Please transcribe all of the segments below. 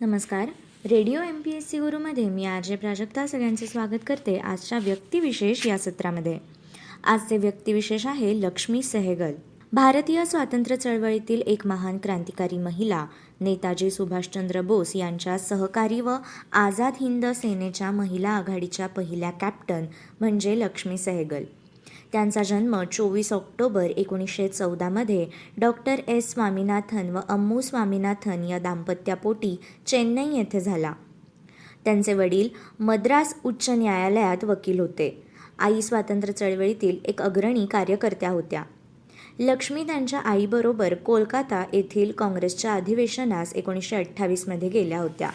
नमस्कार. Radio M P S C गुरुमध्ये मी R J Prajakta सगळ्यांचे स्वागत करते आजच्या व्यक्तिविशेष या सत्रामध्ये. आजचे व्यक्तिविशेष आहे लक्ष्मी सेहगल. भारतीय स्वातंत्र्य चळवळीतील एक महान क्रांतिकारी महिला नेताजी सुभाषचंद्र बोस यांच्या सहकारी व आझाद हिंद सेनेच्या महिला आघाडीच्या पहिल्या कॅप्टन म्हणजे लक्ष्मी सेहगल. त्यांचा जन्म चोवीस ऑक्टोबर एकोणीसशे चौदामध्ये डॉक्टर एस स्वामीनाथन व अम्मू स्वामीनाथन या दाम्पत्यापोटी चेन्नई येथे झाला. त्यांचे वडील मद्रास उच्च न्यायालयात वकील होते. आई स्वातंत्र्य चळवळीतील एक अग्रणी कार्यकर्त्या होत्या. लक्ष्मी त्यांच्या आईबरोबर कोलकाता येथील काँग्रेसच्या अधिवेशनास एकोणीसशे अठ्ठावीसमध्ये गेल्या होत्या.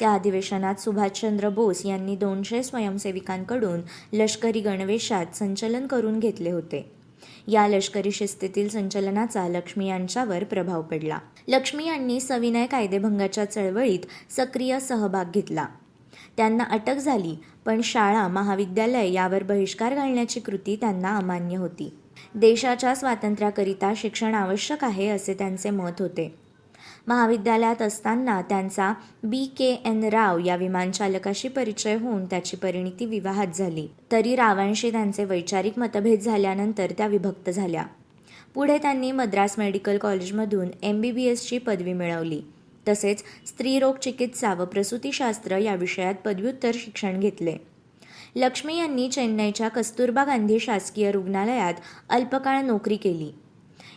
त्या अधिवेशनात सुभाषचंद्र बोस यांनी दोनशे स्वयंसेविकांकडून लष्करी गणवेशात संचलन करून घेतले होते. या लष्करी शिस्तीतील संचलनाचा लक्ष्मी यांच्यावर प्रभाव पडला. लक्ष्मी यांनी सविनय कायदेभंगाच्या चळवळीत सक्रिय सहभाग घेतला. त्यांना अटक झाली पण शाळा महाविद्यालय यावर बहिष्कार घालण्याची कृती त्यांना अमान्य होती. देशाच्या स्वातंत्र्याकरिता शिक्षण आवश्यक आहे असे त्यांचे मत होते. महाविद्यालयात असताना त्यांचा बी के एन राव या विमानचालकाशी परिचय होऊन त्याची परिणिती विवाहात झाली. तरी रावांशी त्यांचे वैचारिक मतभेद झाल्यानंतर त्या विभक्त झाल्या. पुढे त्यांनी मद्रास मेडिकल कॉलेजमधून एम बी बी एसची पदवी मिळवली. तसेच स्त्रीरोग चिकित्सा व प्रसूतीशास्त्र या विषयात पदव्युत्तर शिक्षण घेतले. लक्ष्मी यांनी चेन्नईच्या कस्तुरबा गांधी शासकीय रुग्णालयात अल्पकाळ नोकरी केली.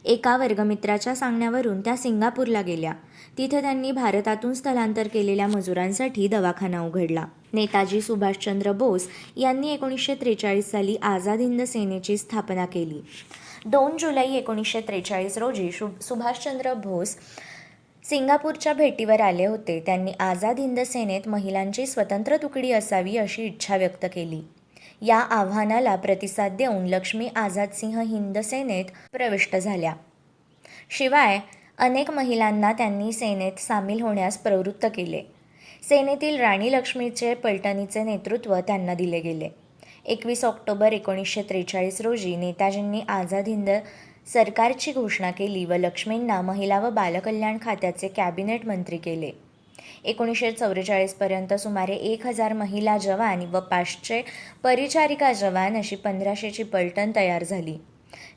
एका वर्गमित्राच्या सांगण्यावरून त्या सिंगापूरला गेल्या. तिथे त्यांनी भारतातून स्थलांतर केलेल्या मजुरांसाठी दवाखाना उघडला. नेताजी सुभाषचंद्र बोस यांनी एकोणीसशे त्रेचाळीस साली आझाद हिंद सेनेची स्थापना केली. दोन जुलै एकोणीसशे त्रेचाळीस रोजी शु सुभाषचंद्र बोस सिंगापूरच्या भेटीवर आले होते. त्यांनी आझाद हिंद सेनेत महिलांची स्वतंत्र तुकडी असावी अशी इच्छा व्यक्त केली. या आव्हानाला प्रतिसाद देऊन लक्ष्मी आझाद सिंह हिंद सेनेत प्रविष्ट झाल्या. शिवाय अनेक महिलांना त्यांनी सेनेत सामील होण्यास प्रवृत्त केले. सेनेतील राणी लक्ष्मीचे पलटणीचे नेतृत्व त्यांना दिले गेले. एकवीस ऑक्टोबर एकोणीसशे त्रेचाळीस रोजी नेताजींनी आझाद हिंद सरकारची घोषणा केली व लक्ष्मींना महिला व बालकल्याण खात्याचे कॅबिनेट मंत्री केले. एकोणीसशे चौवेचाळीसपर्यंत सुमारे एक हजार महिला जवान व पाचशे परिचारिका जवान अशी पंधराशेची पलटण तयार झाली.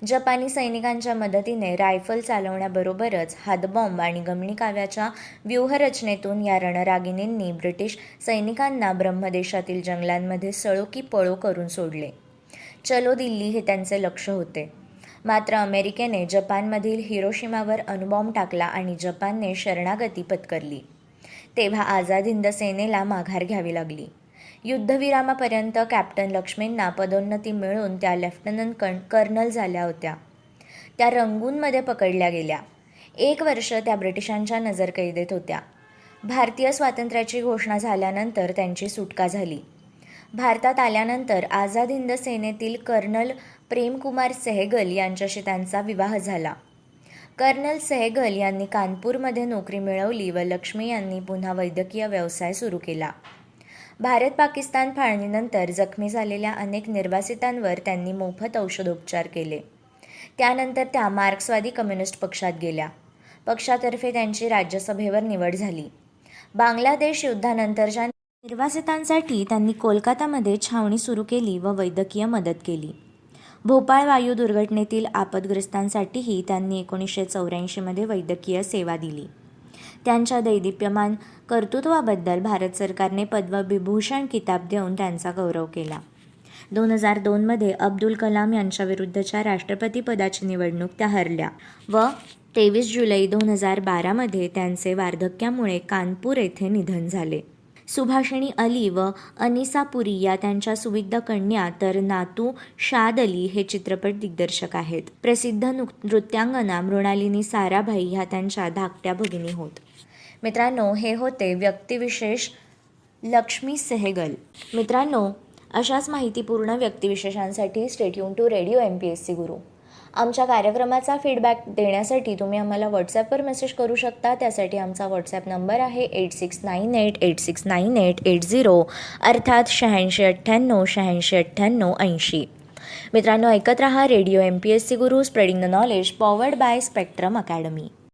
जपानी सैनिकांच्या मदतीने रायफल चालवण्याबरोबरच हातबॉम्ब आणि गमणिकाव्याच्या व्यूहरचनेतून या रणरागिणींनी ब्रिटिश सैनिकांना ब्रह्मदेशातील जंगलांमध्ये सळो की पळो करून सोडले. चलो दिल्ली हे त्यांचे लक्ष होते. मात्र अमेरिकेने जपानमधील हिरोशिमावर अणुबॉम्ब टाकला आणि जपानने शरणागती पत्करली. तेव्हा आझाद हिंद सेनेला माघार घ्यावी लागली. युद्धविरामापर्यंत कॅप्टन लक्ष्मींना पदोन्नती मिळून त्या लेफ्टनंट कण कर्नल झाल्या होत्या. त्या रंगूनमध्ये पकडल्या गेल्या. एक वर्ष त्या ब्रिटिशांच्या नजरकैदेत होत्या. भारतीय स्वातंत्र्याची घोषणा झाल्यानंतर त्यांची सुटका झाली. भारतात आल्यानंतर आझाद हिंद सेनेतील कर्नल प्रेमकुमार सेहगल यांच्याशी त्यांचा विवाह झाला. कर्नल सेहगल यांनी कानपूरमध्ये नोकरी मिळवली व लक्ष्मी यांनी पुन्हा वैद्यकीय व्यवसाय सुरू केला. भारत पाकिस्तान फाळणीनंतर जखमी झालेल्या अनेक निर्वासितांवर त्यांनी मोफत औषधोपचार केले. त्यानंतर त्या मार्क्सवादी कम्युनिस्ट पक्षात गेल्या. पक्षातर्फे त्यांची राज्यसभेवर निवड झाली. बांगलादेश युद्धानंतरच्या निर्वासितांसाठी त्यांनी कोलकातामध्ये छावणी सुरू केली व वैद्यकीय मदत केली. भोपाळ वायू दुर्घटनेतील आपदग्रस्तांसाठीही त्यांनी एकोणीसशे चौऱ्याऐंशीमध्ये वैद्यकीय सेवा दिली. त्यांच्या दैदिप्यमान कर्तृत्वाबद्दल भारत सरकारने पद्मविभूषण किताब देऊन त्यांचा गौरव केला. दोन हजार दोनमध्ये अब्दुल कलाम यांच्याविरुद्धच्या राष्ट्रपतीपदाची निवडणूक त्या हरल्या व तेवीस जुलै दोन हजार बारामध्ये त्यांचे वार्धक्यामुळे कानपूर येथे निधन झाले. सुभाषिणी अली व अनिसा पुरी या त्यांच्या सुविद्ध कन्या तर नातू शाद अली हे चित्रपट दिग्दर्शक आहेत. प्रसिद्ध नृत्यांगना मृणालिनी साराभाई ह्या त्यांच्या धाकट्या भगिनी होत. मित्रांनो हे होते व्यक्तिविशेष लक्ष्मी सेहगल. मित्रांनो अशाच माहितीपूर्ण व्यक्तिविशेषांसाठी stay tuned to radio M P S C Guru आमच्या कार्यक्रमाचा फीडबॅक देण्यासाठी तुम्ही आम्हाला व्हॉट्सॲपवर मेसेज करू शकता. त्यासाठी आमचा व्हॉट्सॲप नंबर आहे eight six nine eight eight six nine eight eight zero अर्थात शहाऐंशी अठ्ठ्याण्णव शहाऐंशी अठ्ठ्याण्णव ऐंशी. मित्रांनो ऐकत रहा radio M P S C Guru spreading the knowledge powered by Spectrum Academy